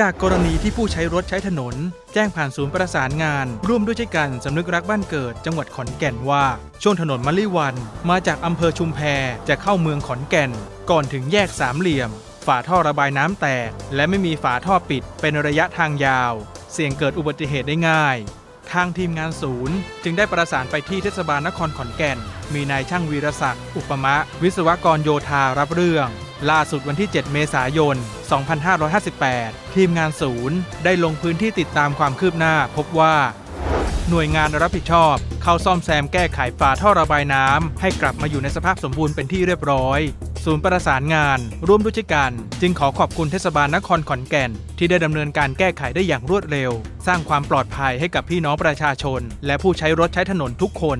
จากกรณีที่ผู้ใช้รถใช้ถนน แจ้งผ่านศูนย์ประสานงาน ร่วมด้วยช่วยกันสำนึกรักบ้านเกิด จังหวัดขอนแก่นว่า ช่วงถนนมะลิวัน มาจากอำเภอชุมแพจะเข้าเมืองขอนแก่น ก่อนถึงแยกสามเหลี่ยม ฝาท่อระบายน้ำแตก และไม่มีฝาท่อปิด เป็นระยะทางยาว เสี่ยงเกิดอุบัติเหตุได้ง่าย ทางทีมงานศูนย์ จึงได้ประสานไปที่เทศบาลนครขอนแก่น มีนายช่างวีรศักดิ์อุปมะ วิศวกรโยธารับเรื่อง ล่าสุดวันที่ 7 เมษายน 2558 ทีมงานศูนย์ ได้ลงพื้นที่ติดตามความคืบหน้า พบว่า หน่วยงานรับผิดชอบ เข้าซ่อมแซมแก้ไขฝาท่อระบายน้ำให้กลับมาอยู่ในสภาพสมบูรณ์เป็นที่เรียบร้อย ศูนย์ประสานงาน ร่วมด้วยกัน จึงขอขอบคุณเทศบาลนครขอนแก่น ที่ได้ดำเนินการแก้ไขได้อย่างรวดเร็ว สร้างความปลอดภัยให้กับพี่น้องประชาชน และผู้ใช้รถใช้ถนนทุกคน